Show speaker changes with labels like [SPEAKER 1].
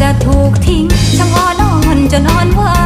[SPEAKER 1] จะถูกทิ้งช่างออนอนจะนอ่อนวา